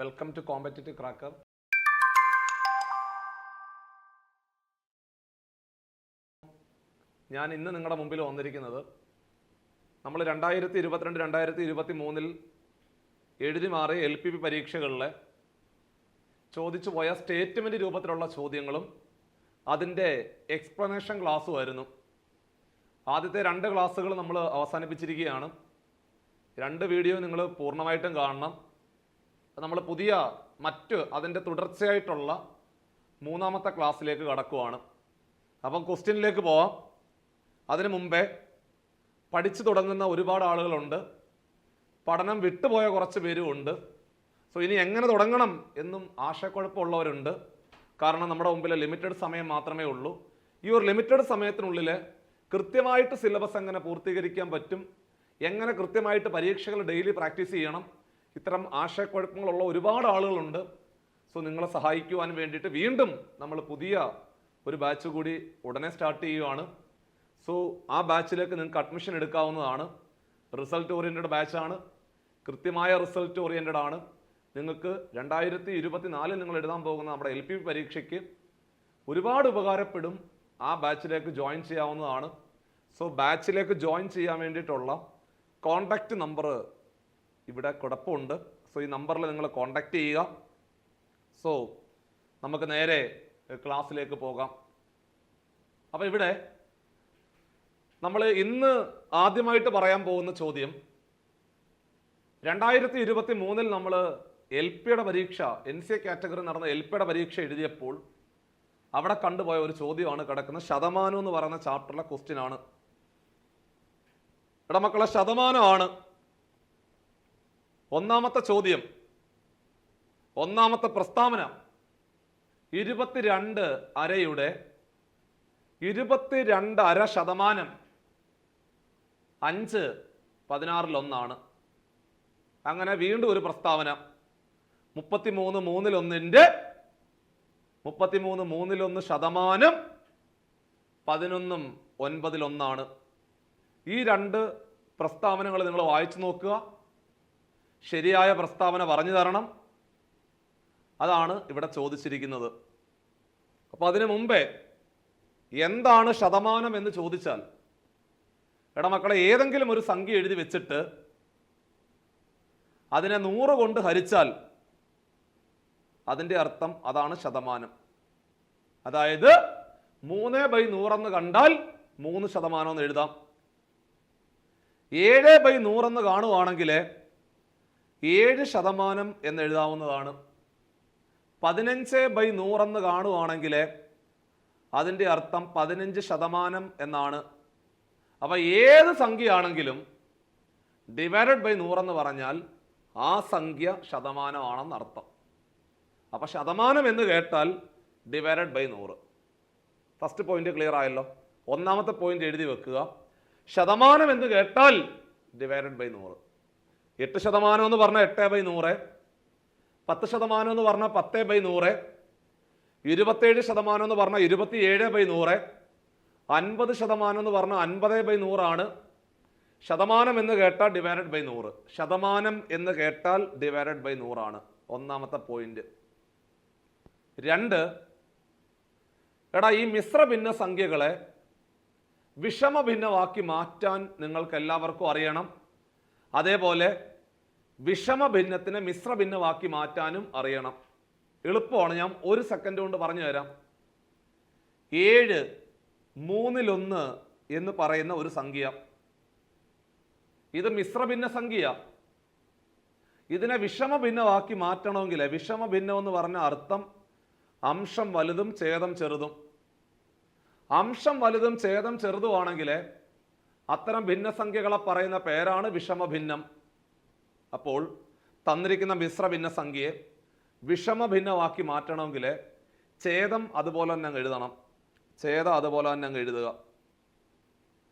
Welcome to competitive cracker ഞാൻ ഇന്ന് നിങ്ങളുടെ മുമ്പിൽ വന്നിരിക്കുന്നത് നമ്മൾ രണ്ടായിരത്തി ഇരുപത്തിരണ്ട് രണ്ടായിരത്തി ഇരുപത്തി മൂന്നിൽ എഴുതി മാറിയ എൽ പി പി പരീക്ഷകളിലെ ചോദിച്ചു പോയ സ്റ്റേറ്റ്മെന്റ് രൂപത്തിലുള്ള ചോദ്യങ്ങളും അതിന്റെ എക്സ്പ്ലനേഷൻ ക്ലാസ്സുമായിരുന്നു ആദ്യത്തെ രണ്ട് ക്ലാസ്സുകൾ നമ്മൾ അവസാനിപ്പിച്ചിരിക്കുകയാണ്. രണ്ട് വീഡിയോ നിങ്ങൾ പൂർണമായിട്ടും കാണണം. നമ്മൾ പുതിയ മറ്റ് അതിന്റെ തുടർച്ചയായിട്ടുള്ള മൂന്നാമത്തെ ക്ലാസ്സിലേക്ക് കടക്കുവാണ്. അപ്പം ക്വസ്റ്റ്യനിലേക്ക് പോവാം. അതിനു മുമ്പേ പഠിച്ചു തുടങ്ങുന്ന ഒരുപാട് ആളുകളുണ്ട്. പഠനം വിട്ടുപോയ കുറച്ച് പേരും ഉണ്ട്. സോ ഇനി എങ്ങനെ തുടങ്ങണം എന്നും ആശയക്കുഴപ്പമുള്ളവരുണ്ട്. കാരണം നമ്മുടെ മുമ്പിൽ ലിമിറ്റഡ് സമയം മാത്രമേ ഉള്ളൂ. ഈ ഒരു ലിമിറ്റഡ് സമയത്തിനുള്ളിൽ കൃത്യമായിട്ട് സിലബസ് എങ്ങനെ പൂർത്തീകരിക്കാൻ പറ്റും? എങ്ങനെ കൃത്യമായിട്ട് പരീക്ഷകൾ ഡെയിലി പ്രാക്ടീസ് ചെയ്യണം? ഇത്തരം ആശയക്കുഴപ്പങ്ങളുള്ള ഒരുപാട് ആളുകളുണ്ട്. സോ നിങ്ങളെ സഹായിക്കുവാൻ വേണ്ടിയിട്ട് വീണ്ടും നമ്മൾ പുതിയ ഒരു ബാച്ച് കൂടി ഉടനെ സ്റ്റാർട്ട് ചെയ്യുവാണ്. സോ ആ ബാച്ചിലേക്ക് നിങ്ങൾക്ക് അഡ്മിഷൻ എടുക്കാവുന്നതാണ്. റിസൾട്ട് ഓറിയന്റഡ് ബാച്ചാണ്. കൃത്യമായ റിസൾട്ട് ഓറിയന്റഡ് ആണ്. നിങ്ങൾക്ക് രണ്ടായിരത്തി ഇരുപത്തി നാലിൽ നിങ്ങൾ എഴുതാൻ പോകുന്ന നമ്മുടെ എൽ പി പരീക്ഷയ്ക്ക് ഒരുപാട് ഉപകാരപ്പെടും ആ ബാച്ചിലേക്ക് ജോയിൻ ചെയ്യാവുന്നതാണ്. സോ ബാച്ചിലേക്ക് ജോയിൻ ചെയ്യാൻ വേണ്ടിയിട്ടുള്ള കോൺടാക്റ്റ് നമ്പർ ഇവിടെ കുഴപ്പമുണ്ട്. സോ ഈ നമ്പറിൽ നിങ്ങൾ കോണ്ടാക്ട് ചെയ്യുക. സോ നമുക്ക് നേരെ ക്ലാസ്സിലേക്ക് പോകാം. അപ്പോൾ ഇവിടെ നമ്മൾ ഇന്ന് ആദ്യമായിട്ട് പറയാൻ പോകുന്ന ചോദ്യം രണ്ടായിരത്തി ഇരുപത്തി മൂന്നിൽ നമ്മൾ എൽ പിയുടെ പരീക്ഷ എൻ സി എ കാറ്റഗറി നടന്ന എൽ പിയുടെ പരീക്ഷ എഴുതിയപ്പോൾ അവിടെ കണ്ടുപോയ ഒരു ചോദ്യമാണ് കിടക്കുന്നത്. ശതമാനം എന്ന് പറയുന്ന ചാപ്റ്ററിലെ ക്വസ്റ്റ്യൻ ആണ്. ഇവിടെ മക്കളെ ശതമാനമാണ് ഒന്നാമത്തെ ചോദ്യം ഒന്നാമത്തെ പ്രസ്താവന ഇരുപത്തിരണ്ട് അരയുടെ ഇരുപത്തിരണ്ട് അര ശതമാനം അഞ്ച് പതിനാറിലൊന്നാണ് അങ്ങനെ വീണ്ടും ഒരു പ്രസ്താവന മുപ്പത്തിമൂന്ന് മൂന്നിലൊന്നിന്റെ മുപ്പത്തിമൂന്ന് മൂന്നിലൊന്ന് ശതമാനം പതിനൊന്നും ഒൻപതിലൊന്നാണ് ഈ രണ്ട് പ്രസ്താവനകൾ നിങ്ങൾ വായിച്ചു നോക്കുക. ശരിയായ പ്രസ്താവന പറഞ്ഞു തരണം. അതാണ് ഇവിടെ ചോദിച്ചിരിക്കുന്നത്. അപ്പോൾ അതിനു മുമ്പേ എന്താണ് ശതമാനം എന്ന് ചോദിച്ചാൽ എടാ മക്കളെ ഏതെങ്കിലും ഒരു സംഖ്യ എഴുതി വെച്ചിട്ട് അതിനെ നൂറ് കൊണ്ട് ഹരിച്ചാൽ അതിന്റെ അർത്ഥം അതാണ് ശതമാനം. അതായത് മൂന്ന് ബൈ നൂറെന്ന് കണ്ടാൽ മൂന്ന് ശതമാനം എന്ന് എഴുതാം. ഏഴ് ബൈ നൂറെന്ന് കാണുവാണെങ്കിൽ ഏഴ് ശതമാനം എന്ന് എഴുതാവുന്നതാണ് പതിനഞ്ച് ബൈ നൂറെന്ന് കാണുവാണെങ്കിൽ അതിന്റെ അർത്ഥം പതിനഞ്ച് ശതമാനം എന്നാണ്. അപ്പോൾ ഏത് സംഖ്യയാണെങ്കിലും ഡിവൈഡഡ് ബൈ നൂറെന്ന് പറഞ്ഞാൽ ആ സംഖ്യ ശതമാനമാണെന്ന് അർത്ഥം അപ്പോൾ ശതമാനം എന്ന് കേട്ടാൽ ഡിവൈഡഡ് ബൈ നൂറ്. ഫസ്റ്റ് പോയിന്റ് ക്ലിയർ ആയല്ലോ. ഒന്നാമത്തെ പോയിന്റ് എഴുതി വെക്കുക. ശതമാനം എന്ന് കേട്ടാൽ ഡിവൈഡഡ് ബൈ നൂറ്. എട്ട് ശതമാനം എന്ന് പറഞ്ഞാൽ എട്ട് ബൈ നൂറ് പത്ത് ശതമാനം എന്ന് പറഞ്ഞാൽ പത്ത് ബൈ നൂറ് ഇരുപത്തേഴ് ശതമാനം എന്ന് പറഞ്ഞാൽ ഇരുപത്തിയേഴ് ബൈ നൂറ് അൻപത് ശതമാനം എന്ന് പറഞ്ഞാൽ അൻപത് ബൈ നൂറാണ്. ശതമാനം എന്ന് കേട്ടാൽ ഡിവൈഡഡ് ബൈ നൂറ്. ശതമാനം എന്ന് കേട്ടാൽ ഡിവൈഡഡ് ബൈ നൂറാണ്. ഒന്നാമത്തെ പോയിന്റ് രണ്ട് എടാ ഈ മിശ്ര ഭിന്ന സംഖ്യകളെ വിഷമ ഭിന്നമാക്കി മാറ്റാൻ നിങ്ങൾക്ക് എല്ലാവർക്കും അറിയണം. അതേപോലെ വിഷമ ഭിന്നത്തിനെ മിശ്ര ഭിന്നമാക്കി മാറ്റാനും അറിയണം. എളുപ്പമാണ്. ഞാൻ ഒരു സെക്കൻഡ് കൊണ്ട് പറഞ്ഞു തരാം. ഏഴ് മൂന്നിലൊന്ന് എന്ന് പറയുന്ന ഒരു സംഖ്യ. ഇത് മിശ്രഭിന്ന സംഖ്യ. ഇതിനെ വിഷമ ഭിന്നമാക്കി മാറ്റണമെങ്കിൽ വിഷമ ഭിന്നം എന്ന് പറഞ്ഞ അർത്ഥം അംശം വലുതും ഛേദം ചെറുതും. അംശം വലുതും ഛേദം ചെറുതുമാണെങ്കിൽ അത്തരം ഭിന്നസംഖ്യകളെ പറയുന്ന പേരാണ് വിഷമ ഭിന്നം അപ്പോൾ തന്നിരിക്കുന്ന മിശ്ര ഭിന്ന സംഖ്യയെ വിഷമ ഭിന്നമാക്കി മാറ്റണമെങ്കിൽ ഛേദം അതുപോലെ തന്നെ അങ്ങ് എഴുതണം. ഛേദം അതുപോലെ തന്നെ അങ്ങ് എഴുതുക.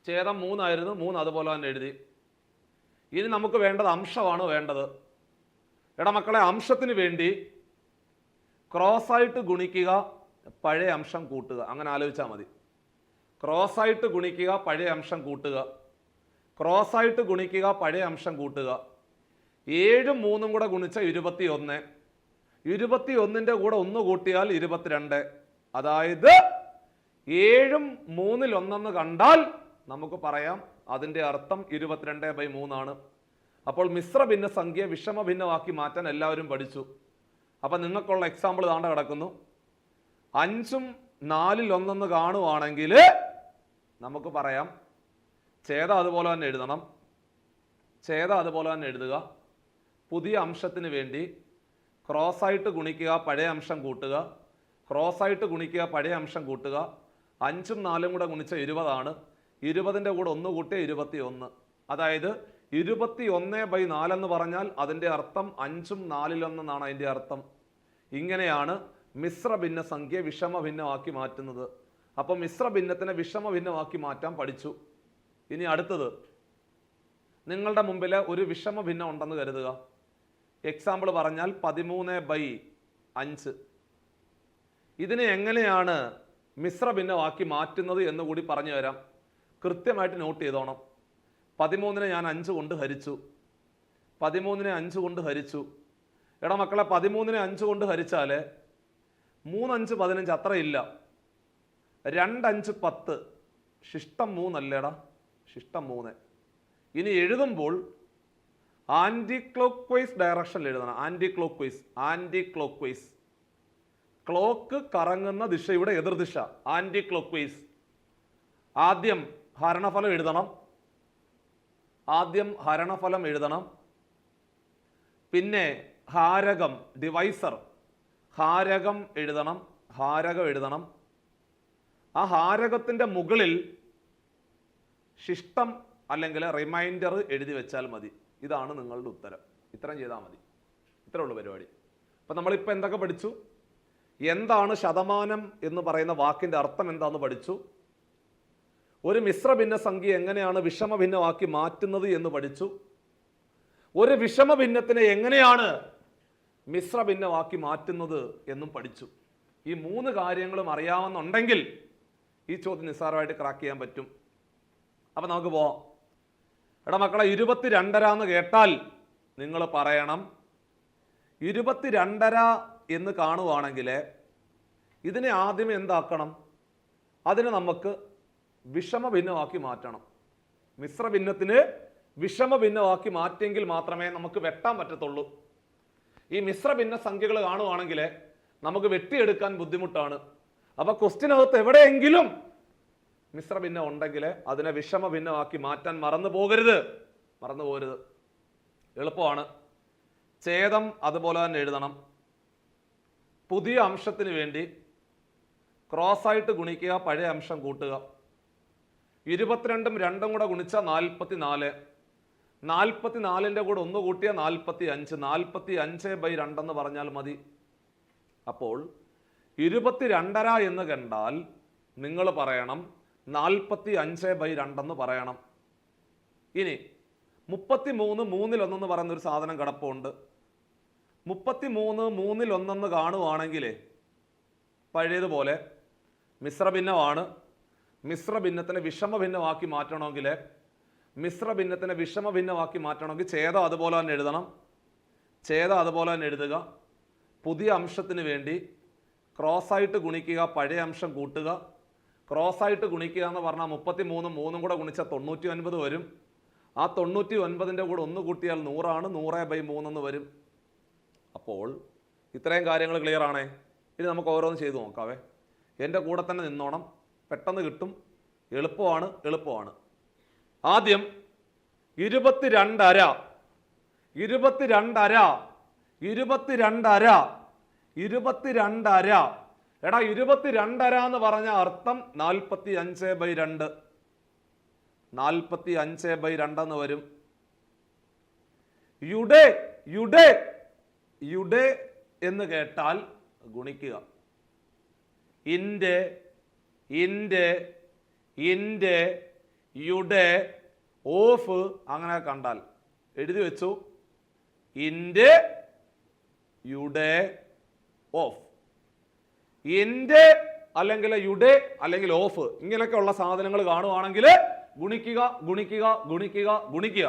ഛേദം മൂന്നായിരുന്നു മൂന്ന് അതുപോലെ തന്നെ എഴുതി. ഇനി നമുക്ക് വേണ്ടത് അംശമാണ് വേണ്ടത്? എടാ മക്കളെ അംശത്തിന് വേണ്ടി ക്രോസായിട്ട് ഗുണിക്കുക പഴയ അംശം കൂട്ടുക. അങ്ങനെ ആലോചിച്ചാൽ മതി. ക്രോസായിട്ട് ഗുണിക്കുക പഴയ അംശം കൂട്ടുക. ക്രോസായിട്ട് ഗുണിക്കുക പഴയ അംശം കൂട്ടുക. ഏഴും മൂന്നും കൂടെ ഗുണിച്ച ഇരുപത്തി ഒന്ന് ഇരുപത്തി ഒന്നിന്റെ കൂടെ ഒന്ന് കൂട്ടിയാൽ ഇരുപത്തിരണ്ട്. അതായത് ഏഴും മൂന്നിൽ ഒന്നെന്ന് കണ്ടാൽ നമുക്ക് പറയാം അതിന്റെ അർത്ഥം ഇരുപത്തിരണ്ട് ബൈ മൂന്നാണ്. അപ്പോൾ മിശ്ര ഭിന്ന സംഖ്യ വിഷമ ഭിന്നമാക്കി മാറ്റാൻ എല്ലാവരും പഠിച്ചു. അപ്പൊ നിങ്ങൾക്കുള്ള എക്സാമ്പിൾ താണ്ട കിടക്കുന്നു. അഞ്ചും നാലിൽ ഒന്നെന്ന് കാണുവാണെങ്കിൽ നമുക്ക് പറയാം. ചേത അതുപോലെ തന്നെ എഴുതണം. ചേത അതുപോലെ തന്നെ എഴുതുക. പുതിയ അംശത്തിന് വേണ്ടി ക്രോസ് ആയിട്ട് ഗുണിക്കുക പഴയ അംശം കൂട്ടുക. ക്രോസ് ആയിട്ട് ഗുണിക്കുക പഴയ അംശം കൂട്ടുക. അഞ്ചും നാലും കൂടെ ഗുണിച്ച ഇരുപതാണ്. ഇരുപതിന്റെ കൂടെ ഒന്ന് കൂട്ടിയ ഇരുപത്തി ഒന്ന് അതായത് ഇരുപത്തി ഒന്ന് ബൈ നാലെന്ന് പറഞ്ഞാൽ അതിന്റെ അർത്ഥം അഞ്ചും നാലിലൊന്നെന്നാണ് അതിന്റെ അർത്ഥം. ഇങ്ങനെയാണ് മിശ്ര ഭിന്ന സംഖ്യ വിഷമ ഭിന്നമാക്കി മാറ്റുന്നത്. അപ്പോൾ മിശ്ര ഭിന്നത്തിനെ വിഷമ ഭിന്നമാക്കി മാറ്റാൻ പഠിച്ചു. ഇനി അടുത്തത്. നിങ്ങളുടെ മുമ്പിൽ ഒരു വിഷമ ഭിന്നം ഉണ്ടെന്ന് കരുതുക. എക്സാമ്പിൾ പറഞ്ഞാൽ പതിമൂന്ന് ബൈ അഞ്ച്. ഇതിനെ എങ്ങനെയാണ് മിശ്ര ഭിന്നമാക്കി മാറ്റുന്നത് എന്ന് കൂടി പറഞ്ഞു തരാം. കൃത്യമായിട്ട് നോട്ട് ചെയ്തോണം. പതിമൂന്നിനെ ഞാൻ അഞ്ച് കൊണ്ട് ഹരിച്ചു. പതിമൂന്നിനെ അഞ്ച് കൊണ്ട് ഹരിച്ചു. എടാ മക്കളെ പതിമൂന്നിനെ അഞ്ച് കൊണ്ട് ഹരിച്ചാൽ മൂന്നഞ്ച് പതിനഞ്ച് അത്രയില്ല രണ്ടഞ്ച് പത്ത്. ശിഷ്ടം മൂന്നല്ലേടാ? ശിഷ്ടം മൂന്ന്. ഇനി എഴുതുമ്പോൾ ആന്റി ക്ലോക്ക് വൈസ് ഡയറക്ഷനിൽ എഴുതണം. Anticlockwise anticlockwise clock കറങ്ങുന്ന ദിശയുടെ എതിർദിശ ആന്റി ക്ലോക്ക് വൈസ് ആദ്യം ഹരണഫലം എഴുതണം. ആദ്യം ഹരണഫലം എഴുതണം. പിന്നെ ഹാരകം ഡിവൈസർ ഹാരകം എഴുതണം. ഹാരകം എഴുതണം. ആ ഹാരകത്തിന്റെ മുകളിൽ ശിഷ്ടം അല്ലെങ്കിൽ റിമൈൻഡർ എഴുതി വെച്ചാൽ മതി. ഇതാണ് നിങ്ങളുടെ ഉത്തരം. ഇത്രയും ചെയ്താൽ മതി. ഇത്രേ ഉള്ളൂ പരിപാടി. അപ്പം നമ്മളിപ്പോൾ എന്തൊക്കെ പഠിച്ചു? എന്താണ് ശതമാനം എന്ന് പറയുന്ന വാക്കിന്റെ അർത്ഥം എന്താണെന്ന് പഠിച്ചു? ഒരു മിശ്ര ഭിന്ന സംഖ്യ എങ്ങനെയാണ് വിഷമ ഭിന്നമാക്കി മാറ്റുന്നത് എന്ന് പഠിച്ചു? ഒരു വിഷമ ഭിന്നത്തിനെ എങ്ങനെയാണ് മിശ്ര ഭിന്നമാക്കി മാറ്റുന്നത് എന്നും പഠിച്ചു. ഈ മൂന്ന് കാര്യങ്ങളും അറിയാവുന്നുണ്ടെങ്കിൽ ഈ ചോദ്യം നിസ്സാരമായിട്ട് ക്രാക്ക് ചെയ്യാൻ പറ്റും. അപ്പം നമുക്ക് പോവാം. എടാ മക്കളെ ഇരുപത്തി രണ്ടര എന്ന് കേട്ടാൽ നിങ്ങൾ പറയണം. ഇരുപത്തി രണ്ടര എന്ന് കാണുവാണെങ്കിൽ ഇതിനെ ആദ്യം എന്താക്കണം? അതിനെ നമുക്ക് വിഷമ ഭിന്നമാക്കി മാറ്റണം. മിശ്ര ഭിന്നത്തിന് വിഷമ ഭിന്നമാക്കി മാറ്റിയെങ്കിൽ മാത്രമേ നമുക്ക് വെട്ടാൻ പറ്റത്തുള്ളൂ. ഈ മിശ്ര ഭിന്ന സംഖ്യകൾ കാണുവാണെങ്കിൽ നമുക്ക് വെട്ടിയെടുക്കാൻ ബുദ്ധിമുട്ടാണ്. അപ്പോൾ ക്വസ്റ്റിനകത്ത് എവിടെയെങ്കിലും മിശ്ര ഭിന്നം ഉണ്ടെങ്കിൽ അതിനെ വിഷമ ഭിന്നമാക്കി മാറ്റാൻ മറന്നു പോകരുത്. മറന്നു പോകരുത്. എളുപ്പമാണ്. ഛേദം അതുപോലെ തന്നെ എഴുതണം. പുതിയ അംശത്തിന് വേണ്ടി ക്രോസായിട്ട് ഗുണിക്കുക പഴയ അംശം കൂട്ടുക. ഇരുപത്തിരണ്ടും രണ്ടും കൂടെ ഗുണിച്ചാൽ നാൽപ്പത്തി നാല് നാൽപ്പത്തി നാലിന്റെ കൂടെ ഒന്ന് കൂട്ടിയാൽ നാൽപ്പത്തി അഞ്ച് നാൽപ്പത്തി അഞ്ച് ബൈ രണ്ടെന്ന് പറഞ്ഞാൽ മതി. അപ്പോൾ ഇരുപത്തി രണ്ടര എന്ന് കണ്ടാൽ നിങ്ങൾ പറയണം നാൽപ്പത്തി അഞ്ച് ബൈ രണ്ടെന്ന് പറയണം. ഇനി മുപ്പത്തി മൂന്ന് മൂന്നിലൊന്നെന്ന് പറയുന്നൊരു സാധനം കിടപ്പുണ്ട്. മുപ്പത്തി മൂന്ന് മൂന്നിലൊന്നെന്ന് കാണുവാണെങ്കിൽ പഴയതുപോലെ മിശ്രഭിന്നമാണ്. മിശ്രഭിന്നത്തിനെ വിഷമഭിന്നമാക്കി മാറ്റണമെങ്കിൽ മിശ്രഭിന്നത്തിനെ വിഷമ ഭിന്നമാക്കി മാറ്റണമെങ്കിൽ ഛേദം അതുപോലെ തന്നെ എഴുതണം. ഛേദം അതുപോലെ തന്നെ എഴുതുക. പുതിയ അംശത്തിന് വേണ്ടി ക്രോസ് ആയിട്ട് ഗുണിക്കുക പഴയ അംശം കൂട്ടുക. ക്രോസ് ആയിട്ട് ഗുണിക്കുക എന്ന് പറഞ്ഞാൽ മുപ്പത്തി മൂന്നും മൂന്നും കൂടെ ഗുണിച്ചാൽ തൊണ്ണൂറ്റി ഒൻപത് വരും. ആ തൊണ്ണൂറ്റി ഒൻപതിന്റെ കൂടെ ഒന്ന് കൂട്ടിയാൽ നൂറാണ് നൂറ് ബൈ മൂന്നെന്ന് വരും. അപ്പോൾ ഇത്രയും കാര്യങ്ങൾ ക്ലിയർ ആണേ? ഇനി നമുക്ക് ഓരോന്ന് ചെയ്തു നോക്കാവേ. എന്റെ കൂടെ തന്നെ നിന്നോണം. പെട്ടെന്ന് കിട്ടും. എളുപ്പമാണ് എളുപ്പമാണ്. ആദ്യം ഇരുപത്തിരണ്ടര ഇരുപത്തിരണ്ടര ഇരുപത്തിരണ്ടര ഇരുപത്തിരണ്ടര എടാ ഇരുപത്തി രണ്ടര എന്ന് പറഞ്ഞ അർത്ഥം നാൽപ്പത്തി അഞ്ച് ബൈ രണ്ട്. നാൽപ്പത്തി അഞ്ച് ബൈ രണ്ടെന്ന് വരും. യുഡേ യുഡേ യുഡേ എന്ന് കേട്ടാൽ ഗുണിക്കുക. ഇന്റെ ഇന്റെ ഇന്റെ യുടെ ഓഫ് അങ്ങനെ കണ്ടാൽ. എഴുതി വെച്ചു. ഇന്റെ യുടെ ഓഫ്. ഇന്റെ അല്ലെങ്കിൽ യുടെ അല്ലെങ്കിൽ ഓഫ് ഇങ്ങനെയൊക്കെ ഉള്ള സാധനങ്ങൾ കാണുവാണെങ്കിൽ ഗുണിക്കുക ഗുണിക്കുക ഗുണിക്കുക ഗുണിക്കുക.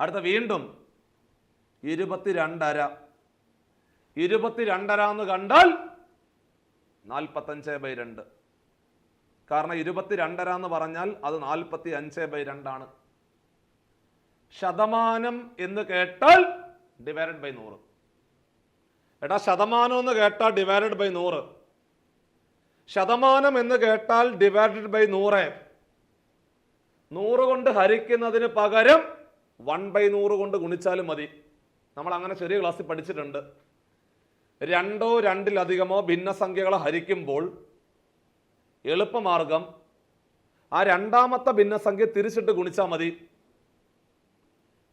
അടുത്ത വീണ്ടും ഇരുപത്തിരണ്ടര. ഇരുപത്തിരണ്ടര എന്ന് കണ്ടാൽ നാൽപ്പത്തഞ്ച് ബൈ രണ്ട്. കാരണം ഇരുപത്തിരണ്ടര എന്ന് പറഞ്ഞാൽ അത് നാൽപ്പത്തി അഞ്ച് ബൈ രണ്ടാണ് ശതമാനം എന്ന് കേട്ടാൽ ഡിവൈഡ് ബൈ നൂറ്. എടാ ശതമാനം എന്ന് കേട്ടാൽ ഡിവൈഡഡ് ബൈ നൂറ്. ശതമാനം എന്ന് കേട്ടാൽ ഡിവൈഡഡ് ബൈ നൂറ്. നൂറ് കൊണ്ട് ഹരിക്കുന്നതിന് പകരം വൺ ബൈ നൂറ് കൊണ്ട് ഗുണിച്ചാലും മതി. നമ്മൾ അങ്ങനെ ചെറിയ ക്ലാസ്സിൽ പഠിച്ചിട്ടുണ്ട്. രണ്ടോ രണ്ടിലധികമോ ഭിന്നസംഖ്യകളെ ഹരിക്കുമ്പോൾ എളുപ്പമാർഗം ആ രണ്ടാമത്തെ ഭിന്നസംഖ്യ തിരിച്ചിട്ട് ഗുണിച്ചാൽ മതി.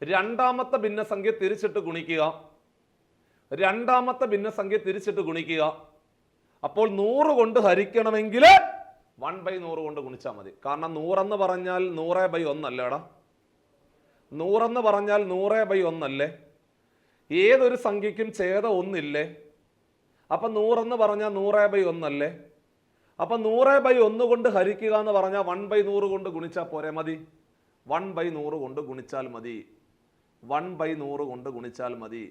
രണ്ടാമത്തെ ഭിന്നസംഖ്യ തിരിച്ചിട്ട് ഗുണിക്കുക. രണ്ടാമത്തെ ഭിന്നസംഖ്യ തിരിച്ചിട്ട് ഗുണിക്കുക. അപ്പോൾ നൂറ് കൊണ്ട് ഹരിക്കണമെങ്കിൽ വൺ ബൈ നൂറ് കൊണ്ട് ഗുണിച്ചാൽ മതി. കാരണം നൂറെന്ന് പറഞ്ഞാൽ നൂറേ ബൈ ഒന്നല്ലേടാ നൂറെന്ന് പറഞ്ഞാൽ നൂറേ ബൈ ഒന്നല്ലേ ഏതൊരു സംഖ്യയ്ക്കും ഛേദം ഒന്നില്ലേ? അപ്പം നൂറെന്ന് പറഞ്ഞാൽ നൂറേ ബൈ ഒന്നല്ലേ അപ്പം നൂറേ ബൈ ഒന്ന് കൊണ്ട് ഹരിക്കുക എന്ന് പറഞ്ഞാൽ വൺ ബൈ നൂറ് കൊണ്ട് ഗുണിച്ചാൽ പോരെ മതി. വൺ ബൈ നൂറ് കൊണ്ട് ഗുണിച്ചാൽ മതി. വൺ ബൈ നൂറ് കൊണ്ട് ഗുണിച്ചാൽ മതി.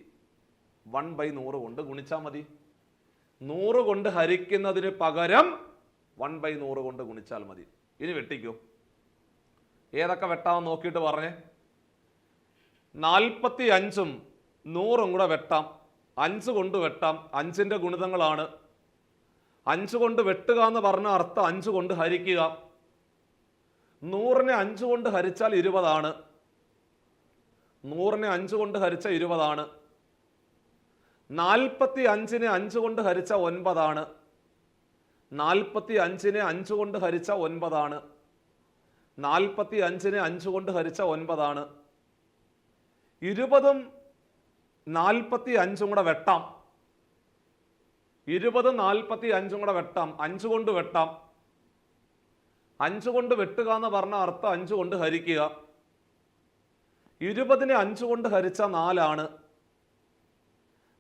വൺ ബൈ നൂറ് കൊണ്ട് ഗുണിച്ചാൽ മതി. നൂറ് കൊണ്ട് ഹരിക്കുന്നതിന് പകരം വൺ ബൈ നൂറ് കൊണ്ട് ഗുണിച്ചാൽ മതി. ഇനി വെട്ടിക്കോ. ഏതൊക്കെ വെട്ടാമെന്ന് നോക്കിയിട്ട് പറഞ്ഞേ. നാൽപ്പത്തി അഞ്ചും നൂറും കൂടെ വെട്ടാം. അഞ്ച് കൊണ്ട് വെട്ടാം. അഞ്ചിന്റെ ഗുണിതങ്ങളാണ്. അഞ്ച് കൊണ്ട് വെട്ടുക എന്ന് പറഞ്ഞ അർത്ഥം അഞ്ച് കൊണ്ട് ഹരിക്കുക. നൂറിനെ അഞ്ച് കൊണ്ട് ഹരിച്ചാൽ ഇരുപതാണ്. നൂറിനെ അഞ്ച് കൊണ്ട് ഹരിച്ച ഇരുപതാണ്. നാൽപ്പത്തി അഞ്ചിനെ അഞ്ച് കൊണ്ട് ഹരിച്ച ഒൻപതാണ്. നാൽപ്പത്തി അഞ്ചിനെ അഞ്ച് കൊണ്ട് ഹരിച്ച ഒൻപതാണ്. നാൽപ്പത്തി അഞ്ചിനെ അഞ്ച് കൊണ്ട് ഹരിച്ച ഒൻപതാണ്. ഇരുപതും നാൽപ്പത്തി അഞ്ചും കൂടെ വെട്ടാം. ഇരുപത് നാൽപ്പത്തി അഞ്ചും കൂടെ വെട്ടാം. അഞ്ച് കൊണ്ട് വെട്ടാം. അഞ്ച് കൊണ്ട് വെട്ടുക എന്ന് പറഞ്ഞ അർത്ഥം അഞ്ച് കൊണ്ട് ഹരിക്കുക. ഇരുപതിനെ അഞ്ച് കൊണ്ട് ഹരിച്ച നാലാണ്.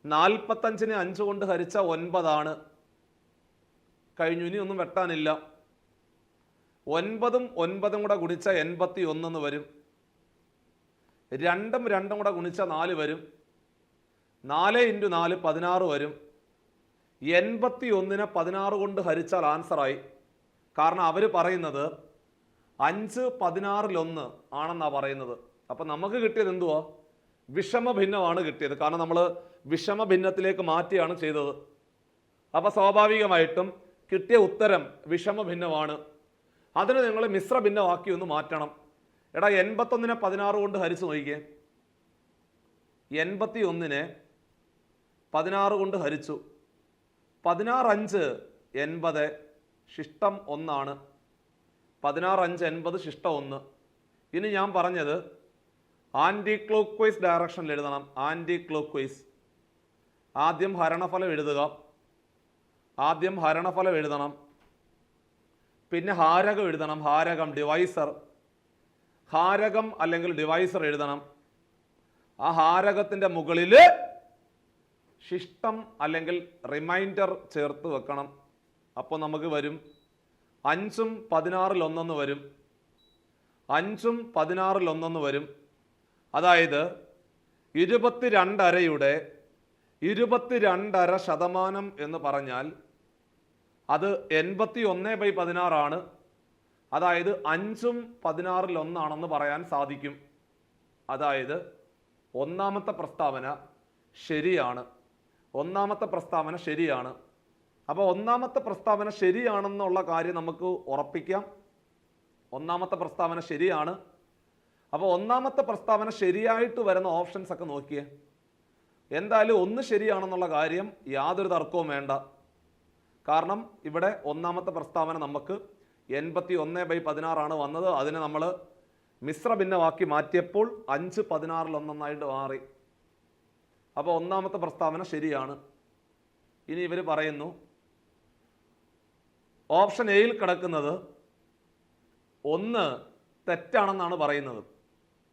നാൽപ്പത്തഞ്ചിനെ അഞ്ച് കൊണ്ട് ഹരിച്ച ഒൻപതാണ്. കഴിഞ്ഞു ഇനി ഒന്നും വെട്ടാനില്ല. ഒൻപതും ഒൻപതും കൂടെ ഗുണിച്ച എൺപത്തി ഒന്നെന്ന് വരും. രണ്ടും രണ്ടും കൂടെ ഗുണിച്ച നാല് വരും. നാല് ഇന്റു നാല് പതിനാറ് വരും. എൺപത്തി ഒന്നിനെ പതിനാറ് കൊണ്ട് ഹരിച്ചാൽ ആൻസറായി കാരണം അവർ പറയുന്നത് അഞ്ച് പതിനാറിലൊന്ന് ആണെന്നാണ് പറയുന്നത്. അപ്പം നമുക്ക് കിട്ടിയത് എന്തുവാ? വിഷമ ഭിന്നമാണ് കിട്ടിയത്. കാരണം നമ്മൾ വിഷമ ഭിന്നത്തിലേക്ക് മാറ്റിയാണ് ചെയ്തത്. അപ്പോൾ സ്വാഭാവികമായിട്ടും കിട്ടിയ ഉത്തരം വിഷമ ഭിന്നമാണ് അതിന് നിങ്ങൾ മിശ്ര ഭിന്നമാക്കി ഒന്ന് മാറ്റണം. എടാ എൺപത്തൊന്നിനെ പതിനാറ് കൊണ്ട് ഹരിച്ചു നോക്കിക്കേ എൺപത്തി ഒന്നിനെ പതിനാറ് കൊണ്ട് ഹരിച്ചു. പതിനാറ് അഞ്ച് എൺപത് ശിഷ്ടം ഒന്നാണ്. പതിനാറ് അഞ്ച് എൺപത് ശിഷ്ടം ഒന്ന്. ഇനി ഞാൻ പറഞ്ഞത് ആന്റി ക്ലോക്ക് വൈസ് ഡയറക്ഷനിൽ എഴുതണം. ആന്റി ക്ലോക്ക് വൈസ് ആദ്യം ഹരണഫലം എഴുതുക. ആദ്യം ഹരണഫലം എഴുതണം. പിന്നെ ഹാരകം എഴുതണം. ഹാരകം ഡിവൈസർ ഹാരകം അല്ലെങ്കിൽ ഡിവൈസർ എഴുതണം. ആ ഹാരകത്തിന്റെ മുകളിൽ ശിഷ്ടം അല്ലെങ്കിൽ റിമൈൻഡർ ചേർത്ത് വെക്കണം. അപ്പോൾ നമുക്ക് വരും. അഞ്ചും പതിനാറിൽ ഒന്നെന്ന് വരും. അഞ്ചും പതിനാറിൽ ഒന്നെന്ന് വരും. അതായത് ഇരുപത്തിരണ്ടരയുടെ ഇരുപത്തിരണ്ടര ശതമാനം എന്ന് പറഞ്ഞാൽ അത് എൺപത്തി ഒന്ന് ബൈ പതിനാറാണ് അതായത് അഞ്ചും പതിനാറിൽ ഒന്നാണെന്ന് പറയാൻ സാധിക്കും. അതായത് ഒന്നാമത്തെ പ്രസ്താവന ശരിയാണ്. ഒന്നാമത്തെ പ്രസ്താവന ശരിയാണ്. അപ്പോൾ ഒന്നാമത്തെ പ്രസ്താവന ശരിയാണെന്നുള്ള കാര്യം നമുക്ക് ഉറപ്പിക്കാം. ഒന്നാമത്തെ പ്രസ്താവന ശരിയാണ്. അപ്പോൾ ഒന്നാമത്തെ പ്രസ്താവന ശരിയായിട്ട് വരുന്ന ഓപ്ഷൻസ് ഒക്കെ നോക്കിയേ. എന്തായാലും ഒന്ന് ശരിയാണെന്നുള്ള കാര്യം യാതൊരു തർക്കവും വേണ്ട. കാരണം ഇവിടെ ഒന്നാമത്തെ പ്രസ്താവന നമുക്ക് എൺപത്തി ഒന്ന് ബൈ പതിനാറാണ് വന്നത്. അതിനെ നമ്മൾ മിശ്ര ഭിന്നമാക്കി മാറ്റിയപ്പോൾ അഞ്ച് പതിനാറിൽ ഒന്നൊന്നായിട്ട് മാറി. അപ്പോൾ ഒന്നാമത്തെ പ്രസ്താവന ശരിയാണ്. ഇനി ഇവർ പറയുന്നു ഓപ്ഷൻ എയിൽ കിടക്കുന്നത് ഒന്ന് തെറ്റാണെന്നാണ് പറയുന്നത്.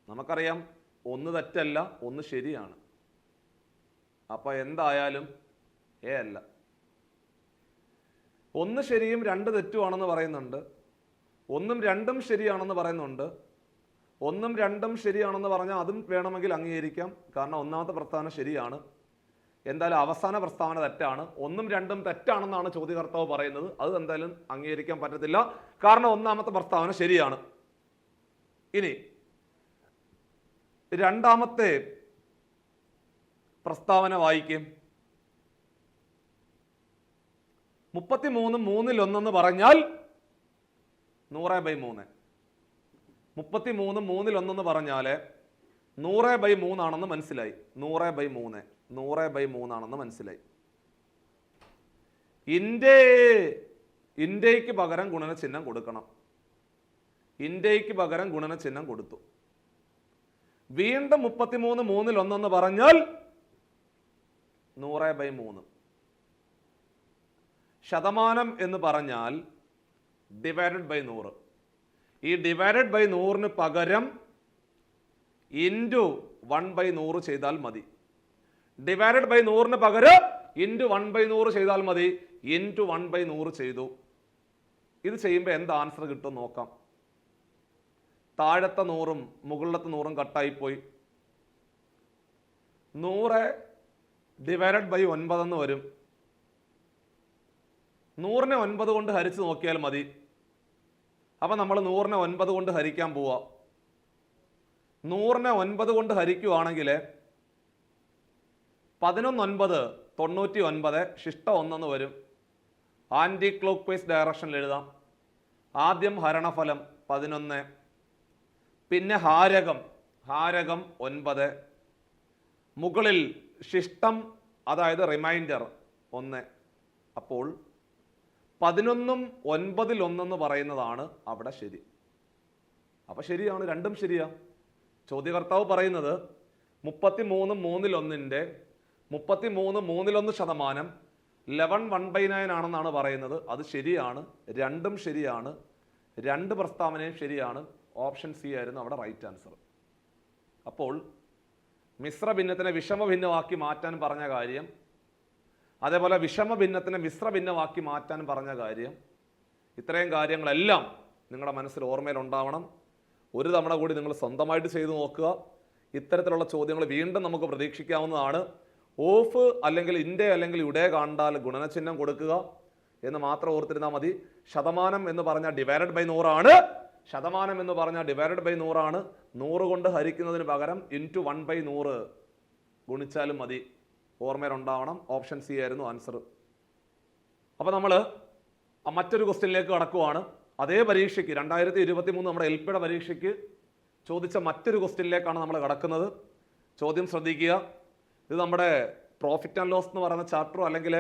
നമുക്കറിയാം ഒന്ന് തെറ്റല്ല ഒന്ന് ശരിയാണ്. അപ്പോൾ എന്തായാലും എ അല്ല. ഒന്ന് ശരിയും രണ്ട് തെറ്റുമാണെന്ന് പറയുന്നുണ്ട്. ഒന്നും രണ്ടും ശരിയാണെന്ന് പറയുന്നുണ്ട്. ഒന്നും രണ്ടും ശരിയാണെന്ന് പറഞ്ഞാൽ അതും വേണമെങ്കിൽ അംഗീകരിക്കാം. കാരണം ഒന്നാമത്തെ പ്രസ്താവന ശരിയാണ്. എന്തായാലും അവസാന പ്രസ്താവന തെറ്റാണ്. ഒന്നും രണ്ടും തെറ്റാണെന്നാണ് ചോദ്യകർത്താവ് പറയുന്നത്. അത് എന്തായാലും അംഗീകരിക്കാൻ പറ്റത്തില്ല. കാരണം ഒന്നാമത്തെ പ്രസ്താവന ശരിയാണ്. ഇനി രണ്ടാമത്തെ പ്രസ്താവന വായിക്കും. മുപ്പത്തിമൂന്ന് മൂന്നിൽ ഒന്നെന്ന് പറഞ്ഞാൽ നൂറ് ബൈ മൂന്ന്. മുപ്പത്തിമൂന്ന് മൂന്നിൽ ഒന്നെന്ന് പറഞ്ഞാൽ നൂറ് ബൈ മൂന്നാണെന്ന് മനസ്സിലായി. നൂറ് ബൈ മൂന്ന്. നൂറ് ബൈ മൂന്നാണെന്ന് മനസ്സിലായി. ഇന്ത്യ ഇന്ത്യയ്ക്ക് പകരം ഗുണനചിഹ്നം കൊടുക്കണം. ഇന്ത്യയ്ക്ക് പകരം ഗുണനചിഹ്നം കൊടുത്തു. വീണ്ടും മുപ്പത്തിമൂന്ന് മൂന്നിൽ ഒന്നെന്ന് പറഞ്ഞാൽ നൂറ് ബൈ മൂന്ന്. ശതമാനം എന്ന് പറഞ്ഞാൽ ഡിവൈഡഡ് ബൈ നൂറ്. ഈ ഡിവൈഡഡ് ബൈ നൂറിന് പകരം ഇന്റു വൺ ബൈ നൂറ് ചെയ്താൽ മതി. ഡിവൈഡഡ് ബൈ നൂറിന് പകരം ഇന്റു വൺ ബൈ നൂറ് ചെയ്താൽ മതി. ഇന്റു വൺ ബൈ നൂറ് ചെയ്തു. ഇത് ചെയ്യുമ്പോൾ എന്ത് ആൻസർ കിട്ടും നോക്കാം. താഴത്തെ നൂറും മുകളിലത്തെ നൂറും കട്ടായിപ്പോയി. നൂറ് ഡിവൈഡഡ് ബൈ ഒൻപതെന്ന് വരും. നൂറിനെ ഒൻപത് കൊണ്ട് ഹരിച്ച് നോക്കിയാൽ മതി. അപ്പം നമ്മൾ നൂറിനെ ഒൻപത് കൊണ്ട് ഹരിക്കാൻ പോവാ. നൂറിനെ ഒൻപത് കൊണ്ട് ഹരിക്കുവാണെങ്കിൽ പതിനൊന്നൊൻപത് തൊണ്ണൂറ്റി ഒൻപത് ശിഷ്ട ഒന്നെന്ന് വരും. ആന്റി ക്ലോക്ക് വൈസ് ഡയറക്ഷനിൽ എഴുതാം. ആദ്യം ഹരണഫലം പതിനൊന്ന് പിന്നെ ഹാരകം ഹാരകം ഒൻപത്. മുകളിൽ ശിഷ്ടം അതായത് റിമൈൻഡർ ഒന്ന്. അപ്പോൾ പതിനൊന്നും ഒൻപതിൽ ഒന്നെന്ന് പറയുന്നതാണ് അവിടെ ശരി. അപ്പൊ ശരിയാണ് രണ്ടും ശരിയാ. ചോദ്യകർത്താവ് പറയുന്നത് മുപ്പത്തി മൂന്ന് മൂന്നിലൊന്നിന്റെ മുപ്പത്തി മൂന്ന് മൂന്നിലൊന്ന് ശതമാനം ലെവൻ വൺ ബൈ നയൻ ആണെന്നാണ് പറയുന്നത്. അത് ശരിയാണ് രണ്ടും ശരിയാണ് രണ്ട് പ്രസ്താവനയും ശരിയാണ്. ഓപ്ഷൻ സി ആയിരുന്നു അവിടെ റൈറ്റ് ആൻസർ. അപ്പോൾ മിശ്ര ഭിന്നത്തിനെ വിഷമ ഭിന്നമാക്കി മാറ്റാൻ പറഞ്ഞ കാര്യം അതേപോലെ വിഷമ ഭിന്നത്തിനെ മിശ്ര ഭിന്നമാക്കി മാറ്റാൻ പറഞ്ഞ കാര്യം ഇത്രയും കാര്യങ്ങളെല്ലാം നിങ്ങളുടെ മനസ്സിൽ ഓർമ്മയിൽ ഉണ്ടാവണം. ഒരു തവണ കൂടി നിങ്ങൾ സ്വന്തമായിട്ട് ചെയ്തു നോക്കുക. ഇത്തരത്തിലുള്ള ചോദ്യങ്ങൾ വീണ്ടും നമുക്ക് പ്രതീക്ഷിക്കാവുന്നതാണ്. ഓഫ് അല്ലെങ്കിൽ ഇൻഡെ അല്ലെങ്കിൽ ഇവിടെ കണ്ടാൽ ഗുണനചിഹ്നം കൊടുക്കുക എന്ന് മാത്രം ഓർത്തിരുന്നാൽ മതി. ശതമാനം എന്ന് പറഞ്ഞാൽ ഡിവൈഡഡ് ബൈ നൂറാണ്. ശതമാനം എന്ന് പറഞ്ഞാൽ ഡിവൈഡഡ് ബൈ നൂറാണ്. നൂറ് കൊണ്ട് ഹരിക്കുന്നതിന് പകരം ഇൻ ടു വൺ ബൈ നൂറ് ഗുണിച്ചാലും മതി. ഓർമ്മയിലുണ്ടാവണം. ഓപ്ഷൻ സി ആയിരുന്നു ആൻസർ അപ്പോൾ നമ്മൾ മറ്റൊരു ക്വസ്റ്റ്യനിലേക്ക് കടക്കുവാണ്. അതേ പരീക്ഷയ്ക്ക് രണ്ടായിരത്തി ഇരുപത്തി മൂന്ന് നമ്മുടെ എൽ പിയുടെ പരീക്ഷയ്ക്ക് ചോദിച്ച മറ്റൊരു ക്വസ്റ്റ്യനിലേക്കാണ് നമ്മൾ കടക്കുന്നത്. ചോദ്യം ശ്രദ്ധിക്കുക. ഇത് നമ്മുടെ പ്രോഫിറ്റ് ആൻഡ് ലോസ് എന്ന് പറയുന്ന ചാപ്റ്ററോ അല്ലെങ്കിൽ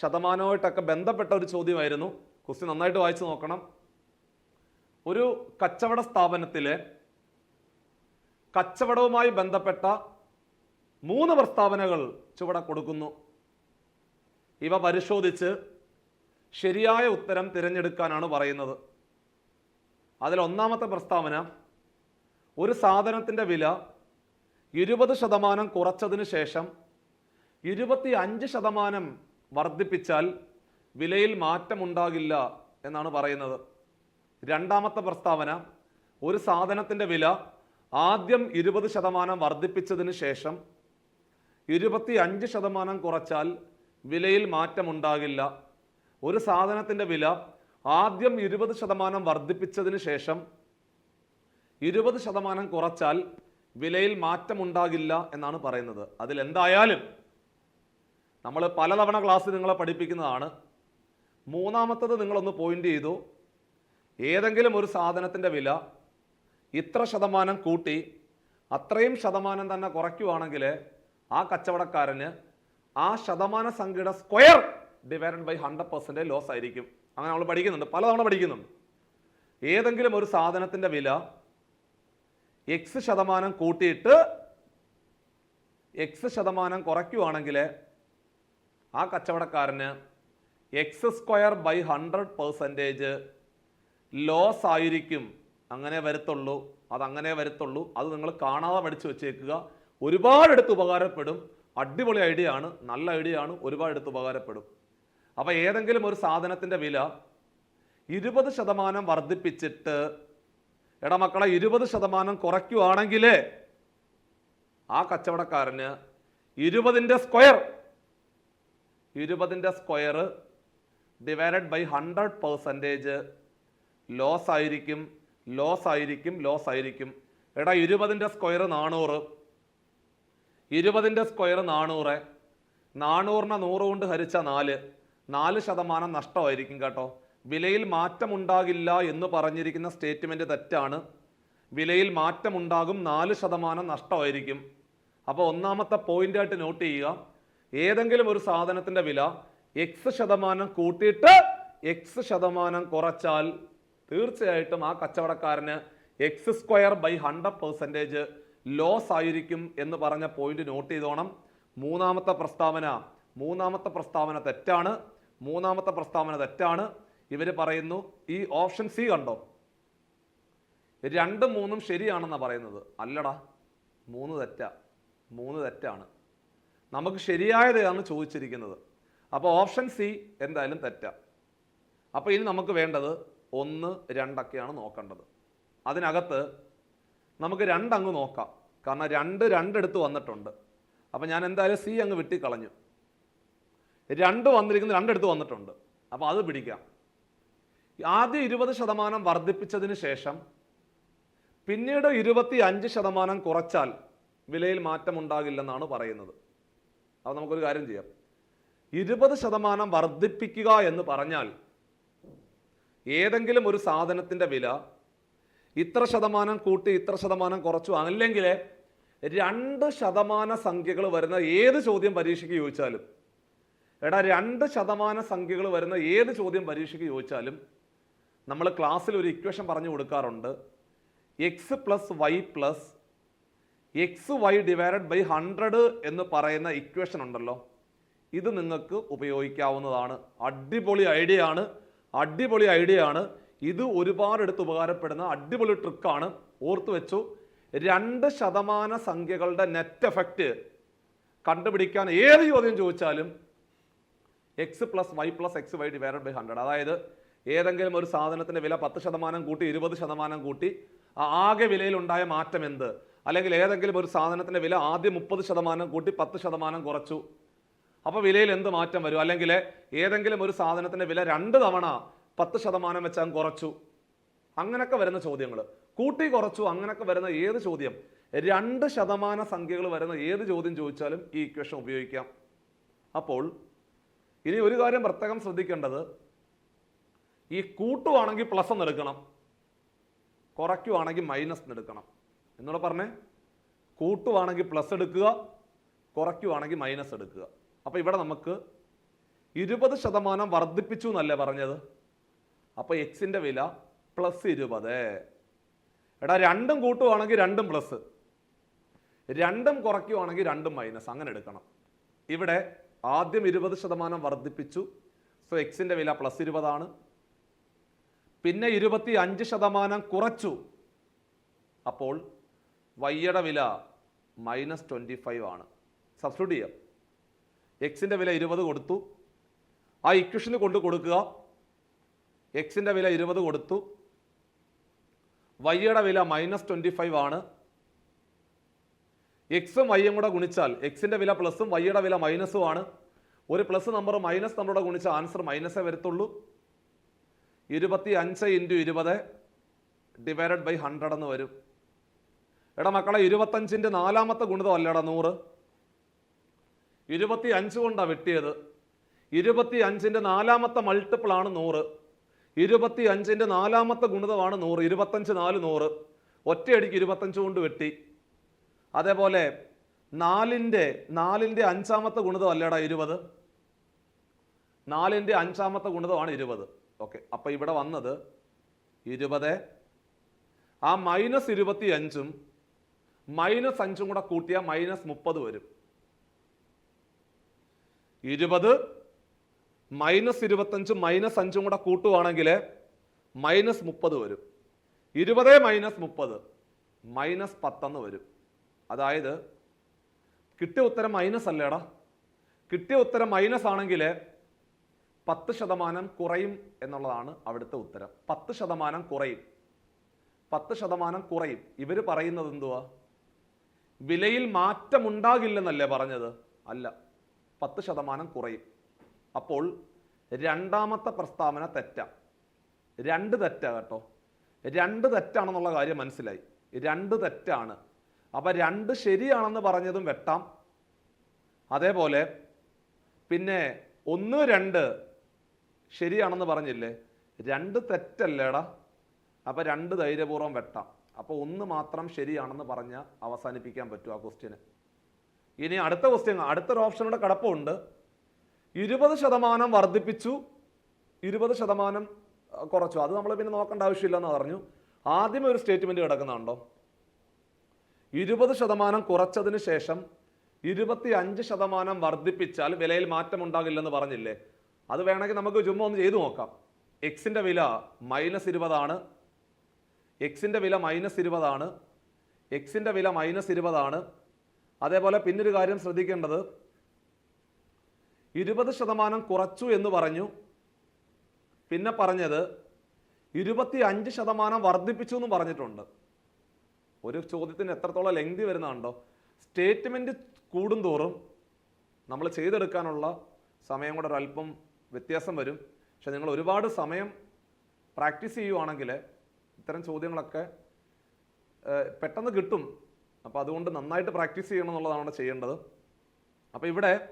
ശതമാനമായിട്ടൊക്കെ ബന്ധപ്പെട്ട ഒരു ചോദ്യമായിരുന്നു. ക്വസ്റ്റ്യൻ നന്നായിട്ട് വായിച്ചു നോക്കണം. ഒരു കച്ചവട സ്ഥാപനത്തിലെ കച്ചവടവുമായി ബന്ധപ്പെട്ട മൂന്ന് പ്രസ്താവനകൾ ചുവടെ കൊടുക്കുന്നു. ഇവ പരിശോധിച്ച് ശരിയായ ഉത്തരം തിരഞ്ഞെടുക്കാനാണ് പറയുന്നത്. അതിൽ ഒന്നാമത്തെ പ്രസ്താവന ഒരു സാധനത്തിന്റെ വില ഇരുപത് ശതമാനം കുറച്ചതിന് ശേഷം ഇരുപത്തി അഞ്ച് ശതമാനം വർദ്ധിപ്പിച്ചാൽ വിലയിൽ മാറ്റമുണ്ടാകില്ല എന്നാണ് പറയുന്നത്. രണ്ടാമത്തെ പ്രസ്താവന ഒരു സാധനത്തിന്റെ വില ആദ്യം ഇരുപത് ശതമാനം വർദ്ധിപ്പിച്ചതിന് ശേഷം ഇരുപത്തി അഞ്ച് ശതമാനം കുറച്ചാൽ വിലയിൽ മാറ്റമുണ്ടാകില്ല. ഒരു സാധനത്തിന്റെ വില ആദ്യം ഇരുപത് ശതമാനം വർദ്ധിപ്പിച്ചതിന് ശേഷം ഇരുപത് ശതമാനം കുറച്ചാൽ വിലയിൽ മാറ്റമുണ്ടാകില്ല എന്നാണ് പറയുന്നത്. അതിൽ എന്തായാലും നമ്മൾ പലതവണ ക്ലാസ് നിങ്ങളെ പഠിപ്പിക്കുന്നതാണ്. മൂന്നാമത്തത് നിങ്ങളൊന്ന് പോയിന്റ് ചെയ്തു. ഏതെങ്കിലും ഒരു സാധനത്തിന്റെ വില ഇത്ര ശതമാനം കൂട്ടി അത്രയും ശതമാനം തന്നെ കുറയ്ക്കുവാണെങ്കിൽ ആ കച്ചവടക്കാരന് ആ ശതമാന സംഖ്യയുടെ square divided by hundred percentage loss ആയിരിക്കും. അങ്ങനെ നമ്മൾ പഠിക്കുന്നുണ്ട്. പലതവണ പഠിക്കുന്നുണ്ട്. ഏതെങ്കിലും ഒരു സാധനത്തിന്റെ വില എക്സ് ശതമാനം കൂട്ടിയിട്ട് എക്സ് ശതമാനം കുറയ്ക്കുവാണെങ്കിൽ ആ കച്ചവടക്കാരന് X square by hundred percentage loss ആയിരിക്കും. അങ്ങനെ വരത്തുള്ളൂ അതങ്ങനെ വരത്തുള്ളൂ. അത് നിങ്ങൾ കാണാതെ പഠിച്ചു വെച്ചേക്കുക. ഒരുപാട് എടുത്ത് ഉപകാരപ്പെടും. അടിപൊളി ഐഡിയ ആണ് നല്ല ഐഡിയ ആണ് ഒരുപാട് എടുത്ത് ഉപകാരപ്പെടും. അപ്പോൾ ഏതെങ്കിലും ഒരു സാധനത്തിന്റെ വില ഇരുപത് ശതമാനം വർദ്ധിപ്പിച്ചിട്ട് ഇടമക്കളെ മക്കളെ ഇരുപത് ശതമാനം കുറയ്ക്കുവാണെങ്കിൽ ആ കച്ചവടക്കാരന് ഇരുപതിന്റെ square ഇരുപതിന്റെ square divided by hundred percentage loss ആയിരിക്കും ലോസ് ആയിരിക്കും ലോസ് ആയിരിക്കും. എടാ ഇരുപതിന്റെ സ്ക്വയർ നാനൂറ് ഇരുപതിന്റെ സ്ക്വയർ നാനൂറ് നാനൂറിനെ നൂറ് കൊണ്ട് ഹരിച്ച നാല്. നാല് ശതമാനം നഷ്ടമായിരിക്കും കേട്ടോ. വിലയിൽ മാറ്റമുണ്ടാകില്ല എന്ന് പറഞ്ഞിരിക്കുന്ന സ്റ്റേറ്റ്മെന്റ് തെറ്റാണ്. വിലയിൽ മാറ്റമുണ്ടാകും നാല് ശതമാനം നഷ്ടമായിരിക്കും. അപ്പോൾ ഒന്നാമത്തെ പോയിന്റായിട്ട് നോട്ട് ചെയ്യുക. ഏതെങ്കിലും ഒരു സാധനത്തിന്റെ വില എക്സ് ശതമാനം കൂട്ടിയിട്ട് എക്സ് ശതമാനം കുറച്ചാൽ തീർച്ചയായിട്ടും ആ കച്ചവടക്കാരന് X square by hundred percentage loss ആയിരിക്കും എന്ന് പറഞ്ഞ പോയിന്റ് നോട്ട് ചെയ്തോണം. മൂന്നാമത്തെ പ്രസ്താവന മൂന്നാമത്തെ പ്രസ്താവന തെറ്റാണ്. മൂന്നാമത്തെ പ്രസ്താവന തെറ്റാണ്. ഇവർ പറയുന്നു ഈ ഓപ്ഷൻ സി കണ്ടോ? രണ്ടും മൂന്നും ശരിയാണെന്നാണ് പറയുന്നത്. അല്ലടാ മൂന്ന് തെറ്റാ. മൂന്ന് തെറ്റാണ്. നമുക്ക് ശരിയായതാണ് ചോദിച്ചിരിക്കുന്നത്. അപ്പോൾ ഓപ്ഷൻ സി എന്തായാലും തെറ്റാ. അപ്പോൾ ഇനി നമുക്ക് വേണ്ടത് ഒന്ന് രണ്ടൊക്കെയാണ് നോക്കേണ്ടത്. അതിനകത്ത് നമുക്ക് രണ്ടങ്ങ് നോക്കാം. കാരണം രണ്ട് രണ്ടെടുത്ത് വന്നിട്ടുണ്ട്. അപ്പോൾ ഞാൻ എന്തായാലും സി അങ്ങ് വെട്ടിക്കളഞ്ഞു. രണ്ട് വന്നിരിക്കുന്ന രണ്ടെടുത്ത് വന്നിട്ടുണ്ട്. അപ്പോൾ അത് പിടിക്കാം. ആദ്യം ഇരുപത് ശതമാനം വർദ്ധിപ്പിച്ചതിന് ശേഷം പിന്നീട് ഇരുപത്തി അഞ്ച് ശതമാനം കുറച്ചാൽ വിലയിൽ മാറ്റമുണ്ടാകില്ലെന്നാണ് പറയുന്നത്. അപ്പോൾ നമുക്കൊരു കാര്യം ചെയ്യാം. ഇരുപത് ശതമാനം വർദ്ധിപ്പിക്കുക എന്ന് പറഞ്ഞാൽ ഏതെങ്കിലും ഒരു സാധനത്തിന്റെ വില ഇത്ര ശതമാനം കൂട്ടി ഇത്ര ശതമാനം കുറച്ചു അല്ലെങ്കിൽ രണ്ട് ശതമാന സംഖ്യകൾ വരുന്ന ഏത് ചോദ്യം പരീക്ഷയ്ക്ക് ചോദിച്ചാലും എടാ രണ്ട് ശതമാന സംഖ്യകൾ വരുന്ന ഏത് ചോദ്യം പരീക്ഷയ്ക്ക് ചോദിച്ചാലും നമ്മൾ ക്ലാസ്സിൽ ഒരു ഇക്വേഷൻ പറഞ്ഞു കൊടുക്കാറുണ്ട്. X plus Y plus X Y divided by hundred എന്ന് പറയുന്ന ഇക്വേഷൻ ഉണ്ടല്ലോ. ഇത് നിങ്ങൾക്ക് ഉപയോഗിക്കാവുന്നതാണ്. അടിപൊളി ഐഡിയ ആണ്. അടിപൊളി ഐഡിയ ആണ്. ഇത് ഒരുപാട് എടുത്ത് ഉപകാരപ്പെടുന്ന അടിപൊളി ട്രിക്കാണ് ഓർത്തു വെച്ചു. രണ്ട് ശതമാന സംഖ്യകളുടെ നെറ്റ് എഫക്റ്റ് കണ്ടുപിടിക്കാൻ ഏത് ചോദ്യം ചോദിച്ചാലും X plus Y plus X Y divided by hundred അതായത് ഏതെങ്കിലും ഒരു സാധനത്തിന്റെ വില പത്ത് ശതമാനം കൂട്ടി ഇരുപത് ശതമാനം കൂട്ടി ആകെ വിലയിലുണ്ടായ മാറ്റം എന്ത്? അല്ലെങ്കിൽ ഏതെങ്കിലും ഒരു സാധനത്തിന്റെ വില ആദ്യം മുപ്പത് ശതമാനം കൂട്ടി പത്ത് ശതമാനം കുറച്ചു. അപ്പോൾ വിലയിൽ എന്ത് മാറ്റം വരും? അല്ലെങ്കിൽ ഏതെങ്കിലും ഒരു സാധനത്തിന്റെ വില രണ്ട് തവണ പത്ത് ശതമാനം വെച്ചാൽ കുറച്ചു. അങ്ങനൊക്കെ വരുന്ന ചോദ്യങ്ങൾ കൂട്ടി കുറച്ചു അങ്ങനൊക്കെ വരുന്ന ഏത് ചോദ്യം? രണ്ട് ശതമാന സംഖ്യകൾ വരുന്ന ഏത് ചോദ്യം ചോദിച്ചാലും ഈ ഇക്വേഷൻ ഉപയോഗിക്കാം. അപ്പോൾ ഇനി ഒരു കാര്യം പ്രത്യേകം ശ്രദ്ധിക്കേണ്ടത്. ഈ കൂട്ടുവാണെങ്കിൽ പ്ലസ് എന്ന് എടുക്കണം. കുറയ്ക്കുവാണെങ്കിൽ മൈനസ് എന്ന് എടുക്കണം. എന്നോട് പറഞ്ഞേ? കൂട്ടുവാണെങ്കിൽ പ്ലസ് എടുക്കുക കുറയ്ക്കുവാണെങ്കിൽ മൈനസ് എടുക്കുക. അപ്പോൾ ഇവിടെ നമുക്ക് ഇരുപത് ശതമാനം വർദ്ധിപ്പിച്ചു എന്നല്ലേ പറഞ്ഞത്? അപ്പോൾ എക്സിന്റെ വില പ്ലസ് ഇരുപത്. എടാ രണ്ടും കൂട്ടുവാണെങ്കിൽ രണ്ടും പ്ലസ് രണ്ടും കുറയ്ക്കുവാണെങ്കിൽ രണ്ടും മൈനസ് അങ്ങനെ എടുക്കണം. ഇവിടെ ആദ്യം ഇരുപത് ശതമാനം വർദ്ധിപ്പിച്ചു. സോ എക്സിന്റെ വില പ്ലസ് ഇരുപതാണ്. പിന്നെ ഇരുപത്തി അഞ്ച് ശതമാനം കുറച്ചു. അപ്പോൾ വയ്യയുടെ വില മൈനസ് ട്വന്റി ഫൈവ് ആണ്. സബ്സ്റ്റിറ്റ്യൂട്ട് ചെയ്യാം. എക്സിന്റെ വില ഇരുപത് കൊടുത്തു. ആ ഇക്വേഷന് കൊണ്ട് കൊടുക്കുക. എക്സിന്റെ വില ഇരുപത് കൊടുത്തു. വൈയുടെ വില മൈനസ് ട്വന്റി ഫൈവ് ആണ് എക്സും വൈയും കൂടെ ഗുണിച്ചാൽ എക്സിന്റെ വില പ്ലസും വൈയുടെ വില മൈനസും ആണ്. ഒരു പ്ലസ് നമ്പർ മൈനസ് നമ്പറുടെ ഗുണിച്ച ആൻസർ മൈനസേ വരത്തുള്ളൂ. ഇരുപത്തി അഞ്ച് ഇന്റു ഇരുപത് ഡിവൈഡഡ് ബൈ ഹൺഡ്രഡ് എന്ന് വരും. എടാ മക്കളെ ഇരുപത്തഞ്ചിന്റെ നാലാമത്തെ ഗുണിതം അല്ലേടാ നൂറ്. ഇരുപത്തി അഞ്ച് കൊണ്ടാണ് വെട്ടിയത്. ഇരുപത്തി അഞ്ചിന്റെ നാലാമത്തെ മൾട്ടിപ്പിൾ ആണ് നൂറ്. ഇരുപത്തി അഞ്ചിന്റെ നാലാമത്തെ ഗുണിതമാണ് നൂറ്. ഇരുപത്തഞ്ച് നാല് നൂറ്. ഒറ്റയടിക്ക് ഇരുപത്തഞ്ച് കൊണ്ട് വെട്ടി. അതേപോലെ നാലിന്റെ നാലിന്റെ അഞ്ചാമത്തെ ഗുണിതം അല്ലേടാ ഇരുപത്? നാലിന്റെ അഞ്ചാമത്തെ ഗുണിതമാണ് ഇരുപത്. ഓക്കെ അപ്പം ഇവിടെ വന്നത് ഇരുപത്. ആ മൈനസ് ഇരുപത്തി അഞ്ചും മൈനസ് അഞ്ചും കൂടെ കൂട്ടിയാൽ മൈനസ് മുപ്പത് വരും. ഇരുപത് മൈനസ് ഇരുപത്തഞ്ചും മൈനസ് അഞ്ചും കൂടെ കൂട്ടുവാണെങ്കിൽ മൈനസ് മുപ്പത് വരും. ഇരുപത് മൈനസ് മുപ്പത് മൈനസ് പത്തെന്ന് വരും. അതായത് കിട്ടിയ ഉത്തരം മൈനസ് അല്ലേടാ? കിട്ടിയ ഉത്തരം മൈനസ് ആണെങ്കിൽ പത്ത് ശതമാനം കുറയും എന്നുള്ളതാണ് അവിടുത്തെ ഉത്തരം. പത്ത് ശതമാനം കുറയും. പത്ത് ശതമാനം കുറയും. ഇവർ പറയുന്നത് എന്തുവാ? വിലയിൽ മാറ്റമുണ്ടാകില്ലെന്നല്ലേ പറഞ്ഞത്? അല്ല. പത്ത് ശതമാനം കുറയും. അപ്പോൾ രണ്ടാമത്തെ പ്രസ്താവന തെറ്റാ. രണ്ട് തെറ്റാ കേട്ടോ. രണ്ട് തെറ്റാണെന്നുള്ള കാര്യം മനസ്സിലായി. രണ്ട് തെറ്റാണ്. അപ്പം രണ്ട് ശരിയാണെന്ന് പറഞ്ഞതും വെട്ടാം. അതേപോലെ പിന്നെ ഒന്ന് രണ്ട് ശരിയാണെന്ന് പറഞ്ഞില്ലേ? രണ്ട് തെറ്റല്ലേടാ. അപ്പം രണ്ട് ധൈര്യപൂർവം വെട്ടാം. അപ്പോൾ ഒന്ന് മാത്രം ശരിയാണെന്ന് പറഞ്ഞ് അവസാനിപ്പിക്കാൻ പറ്റും ആ ക്വസ്റ്റ്യന് ഇനി അടുത്ത ക്വസ്റ്റ്യൻ അടുത്തൊരു ഓപ്ഷനോടെ കടപ്പുണ്ട്. ഇരുപത് ശതമാനം വർദ്ധിപ്പിച്ചു. ഇരുപത് ശതമാനം കുറച്ചു. അത് നമ്മൾ പിന്നെ നോക്കേണ്ട ആവശ്യമില്ലെന്ന് പറഞ്ഞു. ആദ്യമേ ഒരു സ്റ്റേറ്റ്മെന്റ് കിടക്കുന്നുണ്ടോ? ഇരുപത് ശതമാനം കുറച്ചതിന് ശേഷം ഇരുപത്തി അഞ്ച് ശതമാനം വർദ്ധിപ്പിച്ചാൽ വിലയിൽ മാറ്റം ഉണ്ടാകില്ലെന്ന് പറഞ്ഞില്ലേ? അത് വേണമെങ്കിൽ നമുക്ക് ചുമ്മാ ഒന്ന് ചെയ്തു നോക്കാം. എക്സിന്റെ വില മൈനസ് ഇരുപതാണ്. എക്സിന്റെ വില മൈനസ് ഇരുപതാണ്. എക്സിന്റെ വില മൈനസ് ഇരുപതാണ്. അതേപോലെ പിന്നൊരു കാര്യം ശ്രദ്ധിക്കേണ്ടത്. ഇരുപത് ശതമാനം കുറച്ചു എന്ന് പറഞ്ഞു. പിന്നെ പറഞ്ഞത് ഇരുപത്തി അഞ്ച് ശതമാനം വർദ്ധിപ്പിച്ചു എന്ന് പറഞ്ഞിട്ടുണ്ട്. ഒരു ചോദ്യത്തിന് എത്രത്തോളം ലെങ്തി വരുന്നതുണ്ടോ സ്റ്റേറ്റ്മെന്റ് കൂടുന്തോറും നമ്മൾ ചെയ്തെടുക്കാനുള്ള സമയം കൂടെ ഒരല്പം വ്യത്യാസം വരും. പക്ഷെ നിങ്ങൾ ഒരുപാട് സമയം പ്രാക്ടീസ് ചെയ്യുവാണെങ്കിൽ ഇത്തരം ചോദ്യങ്ങളൊക്കെ പെട്ടെന്ന് കിട്ടും. അപ്പോൾ അതുകൊണ്ട് നന്നായിട്ട് പ്രാക്ടീസ് ചെയ്യണം എന്നുള്ളതാണ് അവിടെ ചെയ്യേണ്ടത്. അപ്പോൾ ഇവിടെ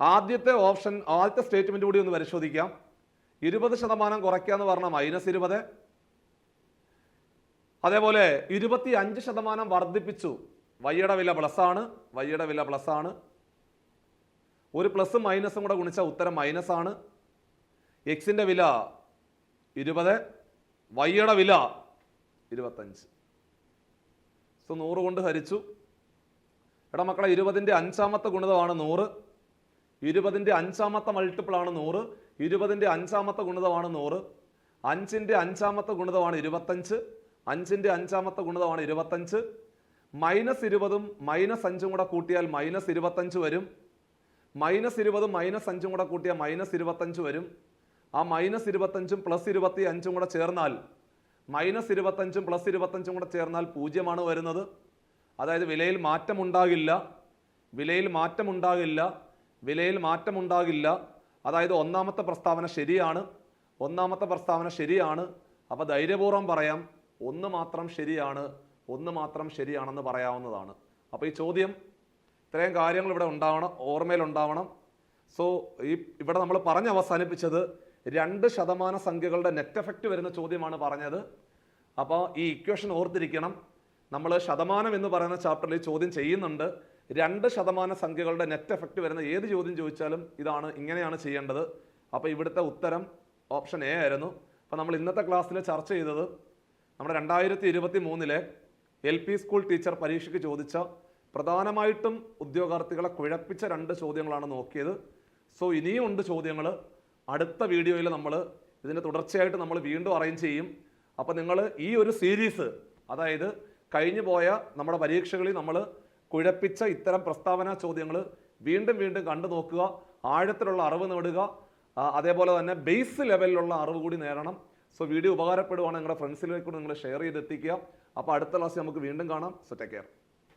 ആദ്യത്തെ ഓപ്ഷൻ ആദ്യത്തെ സ്റ്റേറ്റ്മെന്റ് കൂടി ഒന്ന് പരിശോധിക്കാം. ഇരുപത് ശതമാനം കുറയ്ക്കുക എന്ന് പറഞ്ഞാൽ മൈനസ് ഇരുപത്. അതേപോലെ ഇരുപത്തി അഞ്ച് ശതമാനം വർദ്ധിപ്പിച്ചു. വൈയുടെ വില പ്ലസ് ആണ്. വൈയുടെ വില പ്ലസ് ആണ്. ഒരു പ്ലസും മൈനസും കൂടെ ഗുണിച്ച ഉത്തരം മൈനസ് ആണ്. എക്സിന്റെ വില ഇരുപത്. വൈയുടെ വില ഇരുപത്തഞ്ച് സോ നൂറ് കൊണ്ട് ഹരിച്ചു. എടാ മക്കളെ ഇരുപതിന്റെ അഞ്ചാമത്തെ ഗുണിതമാണ് നൂറ്. ഇരുപതിന്റെ അഞ്ചാമത്തെ മൾട്ടിപ്പിൾ ആണ് നൂറ്. ഇരുപതിന്റെ അഞ്ചാമത്തെ ഗുണിതമാണ് നൂറ്. അഞ്ചിന്റെ അഞ്ചാമത്തെ ഗുണിതമാണ് ഇരുപത്തഞ്ച്. അഞ്ചിന്റെ അഞ്ചാമത്തെ ഗുണിതമാണ് ഇരുപത്തഞ്ച്. മൈനസ് ഇരുപതും മൈനസ് അഞ്ചും കൂടെ കൂട്ടിയാൽ മൈനസ് ഇരുപത്തഞ്ച് വരും. മൈനസ് ഇരുപതും മൈനസ് അഞ്ചും കൂടെ കൂട്ടിയാൽ മൈനസ് ഇരുപത്തഞ്ച് വരും. ആ മൈനസ് ഇരുപത്തഞ്ചും പ്ലസ് ഇരുപത്തി അഞ്ചും കൂടെ ചേർന്നാൽ മൈനസ് ഇരുപത്തഞ്ചും പ്ലസ് ഇരുപത്തഞ്ചും കൂടെ ചേർന്നാൽ പൂജ്യമാണ് വരുന്നത്. അതായത് വിലയിൽ മാറ്റമുണ്ടാകില്ല. വിലയിൽ മാറ്റമുണ്ടാകില്ല. വിലയിൽ മാറ്റമുണ്ടാകില്ല. അതായത് ഒന്നാമത്തെ പ്രസ്താവന ശരിയാണ്. ഒന്നാമത്തെ പ്രസ്താവന ശരിയാണ്. അപ്പോൾ ധൈര്യപൂർവം പറയാം. ഒന്ന് മാത്രം ശരിയാണ്. ഒന്ന് മാത്രം ശരിയാണെന്ന് പറയാവുന്നതാണ്. അപ്പോൾ ഈ ചോദ്യം ഇത്രയും കാര്യങ്ങൾ ഇവിടെ ഉണ്ടാവണം ഓർമ്മയിൽ ഉണ്ടാവണം. സോ ഈ ഇവിടെ നമ്മൾ പറഞ്ഞ് അവസാനിപ്പിച്ചത് രണ്ട് ശതമാന സംഖ്യകളുടെ നെറ്റ് എഫക്റ്റ് വരുന്ന ചോദ്യമാണ് പറഞ്ഞത്. അപ്പോൾ ഈ ഇക്വേഷൻ ഓർത്തിരിക്കണം. നമ്മൾ ശതമാനം എന്ന് പറയുന്ന ചാപ്റ്ററിൽ ചോദ്യം ചെയ്യുന്നുണ്ട്. രണ്ട് ശതമാന സംഖ്യകളുടെ നെറ്റ് എഫക്റ്റ് വരുന്ന ഏത് ചോദ്യം ചോദിച്ചാലും ഇതാണ് ഇങ്ങനെയാണ് ചെയ്യേണ്ടത്. അപ്പോൾ ഇവിടുത്തെ ഉത്തരം ഓപ്ഷൻ എ ആയിരുന്നു. അപ്പോൾ നമ്മൾ ഇന്നത്തെ ക്ലാസ്സിൽ ചർച്ച ചെയ്തത് നമ്മുടെ രണ്ടായിരത്തി ഇരുപത്തി മൂന്നിലെ എൽ പി സ്കൂൾ ടീച്ചർ പരീക്ഷയ്ക്ക് ചോദിച്ച പ്രധാനമായിട്ടും ഉദ്യോഗാർത്ഥികളെ കുഴപ്പിച്ച രണ്ട് ചോദ്യങ്ങളാണ് നോക്കിയത്. സോ ഇനിയും ഉണ്ട് ചോദ്യങ്ങൾ അടുത്ത വീഡിയോയിൽ നമ്മൾ ഇതിന്റെ തുടർച്ചയായിട്ട് നമ്മൾ വീണ്ടും അറേഞ്ച് ചെയ്യും. അപ്പോൾ നിങ്ങൾ ഈ ഒരു സീരീസ് അതായത് കഴിഞ്ഞു പോയ നമ്മുടെ പരീക്ഷകളിൽ നമ്മൾ കുഴപ്പിച്ച ഇത്തരം പ്രസ്താവന ചോദ്യങ്ങൾ വീണ്ടും വീണ്ടും കണ്ടു നോക്കുക. ആഴത്തിലുള്ള അറിവ് നേടുക. അതേപോലെ തന്നെ ബേസ് ലെവലിലുള്ള അറിവ് കൂടി നേടണം. സോ വീഡിയോ ഉപകാരപ്പെടുവാണെങ്കിൽ നിങ്ങളുടെ ഫ്രണ്ട്സിലേക്ക് നിങ്ങൾ ഷെയർ ചെയ്തെത്തിക്കുക. അപ്പോൾ അടുത്ത ക്ലാസ് നമുക്ക് വീണ്ടും കാണാം. So take care